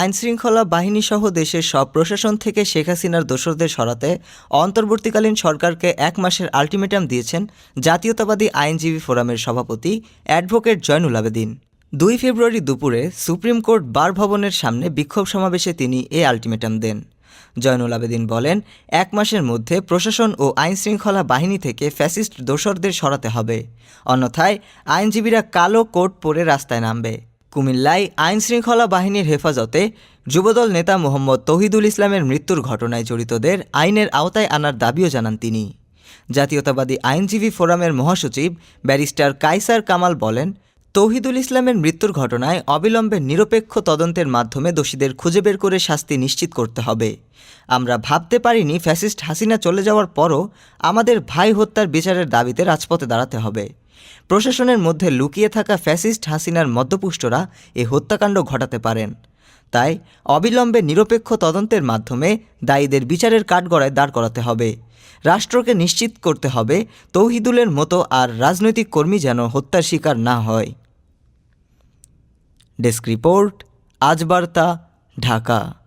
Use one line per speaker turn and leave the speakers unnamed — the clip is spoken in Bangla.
আইনশৃঙ্খলা বাহিনীসহ দেশের সব প্রশাসন থেকে শেখ হাসিনার দোসরদের সরাতে অন্তর্বর্তীকালীন সরকারকে এক মাসের আলটিমেটাম দিয়েছেন জাতীয়তাবাদী আইনজীবী ফোরামের সভাপতি অ্যাডভোকেট জয়নুল আবেদিন। দুই ফেব্রুয়ারি দুপুরে সুপ্রিম কোর্ট বার ভবনের সামনে বিক্ষোভ সমাবেশে তিনি এ আলটিমেটাম দেন। জয়নুল আবেদিন বলেন, এক মাসের মধ্যে প্রশাসন ও আইনশৃঙ্খলা বাহিনী থেকে ফ্যাসিস্ট দোসরদের সরাতে হবে। অন্যথায় আইনজীবীরা কালো কোট পরে রাস্তায় নামবে। কুমিল্লায় আইনশৃঙ্খলা বাহিনীর হেফাজতে যুবদল নেতা মোহাম্মদ তহিদুল ইসলামের মৃত্যুর ঘটনায় জড়িতদের আইনের আওতায় আনার দাবিও জানান তিনি। জাতীয়তাবাদী আইনজীবী ফোরামের মহাসচিব ব্যারিস্টার কাইসার কামাল বলেন, তৌহিদুল ইসলামের মৃত্যুর ঘটনায় অবিলম্বে নিরপেক্ষ তদন্তের মাধ্যমে দোষীদের খুঁজে বের করে শাস্তি নিশ্চিত করতে হবে। আমরা ভাবতে পারিনি ফ্যাসিস্ট হাসিনা চলে যাওয়ার পরও আমাদের ভাই হত্যার বিচারের দাবিতে রাজপথে দাঁড়াতে হবে। প্রশাসনের মধ্যে লুকিয়ে থাকা ফ্যাসিস্ট হাসিনার মধ্যপুষ্টরা এ হত্যাকাণ্ড ঘটাতে পারেন। তাই অবিলম্বে নিরপেক্ষ তদন্তের মাধ্যমে দায়ীদের বিচারের কাঠগড়ায় দাঁড় করাতে হবে। রাষ্ট্রকে নিশ্চিত করতে হবে তৌহিদুলের মতো আর রাজনৈতিক কর্মী যেন হত্যার শিকার না হয়। ডেস্ক রিপোর্ট আজ বার্তা ঢাকা।